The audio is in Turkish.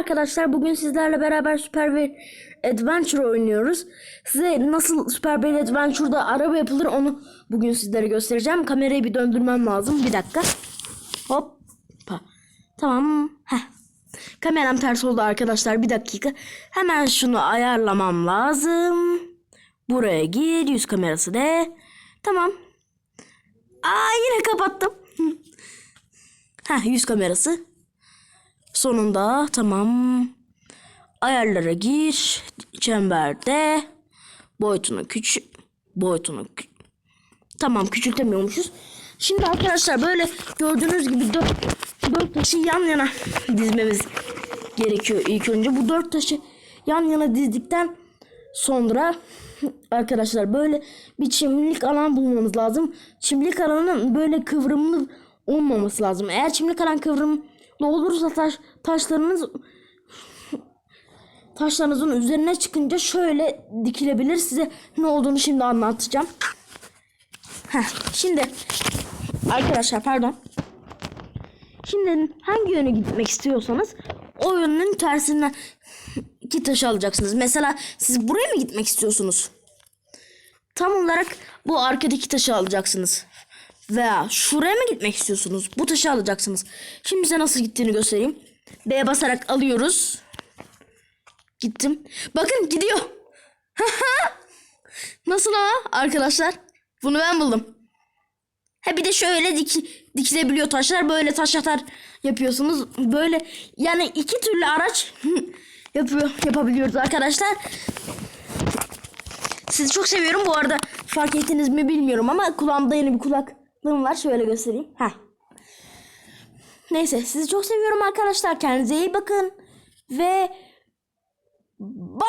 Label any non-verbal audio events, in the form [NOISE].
Arkadaşlar bugün sizlerle beraber Super Bear Adventure oynuyoruz. Size nasıl Super Bear Adventure'da araba yapılır onu bugün sizlere göstereceğim. Kamerayı bir döndürmem lazım. Bir dakika. Hoppa. Tamam. Heh. Kameram ters oldu arkadaşlar. Bir dakika. Hemen şunu ayarlamam lazım. Buraya gir. Yüz kamerası de. Tamam. Aa yine kapattım. Heh yüz kamerası. Sonunda tamam. Ayarlara gir. Çemberde boyutunu küçük boyutunu kü- tamam küçültemiyormuşuz. Şimdi arkadaşlar böyle gördüğünüz gibi dört, dört taşı yan yana dizmemiz gerekiyor ilk önce. Bu dört taşı yan yana dizdikten sonra arkadaşlar böyle bir çimlik alan bulmamız lazım. Çimlik alanın böyle kıvrımlı olmaması lazım. Eğer çimlik alan kıvrımlı olursa taş, taşlarınız taşlarınızın üzerine çıkınca şöyle dikilebilir. Size ne olduğunu şimdi anlatacağım. Heh, şimdi arkadaşlar pardon. Şimdi hangi yöne gitmek istiyorsanız o yönün tersinden iki taşı alacaksınız. Mesela siz buraya mı gitmek istiyorsunuz? Tam olarak bu arkadaki taşı alacaksınız. Veya şuraya mı gitmek istiyorsunuz? Bu taşı alacaksınız. Şimdi size nasıl gittiğini göstereyim. B'ye basarak alıyoruz. Gittim. Bakın gidiyor. [LAUGHS] Nasıl ama arkadaşlar? Bunu ben buldum. Ha bir de şöyle dik, dikilebiliyor taşlar. Böyle taş atar yapıyorsunuz. Böyle yani iki türlü araç [LAUGHS] yapıyor yapabiliyoruz arkadaşlar. Sizi çok seviyorum bu arada. Fark ettiniz mi bilmiyorum ama kulağımda yeni bir kulaklığım var. Şöyle göstereyim. Heh. Neyse sizi çok seviyorum arkadaşlar. Kendinize iyi bakın. Ve Bye.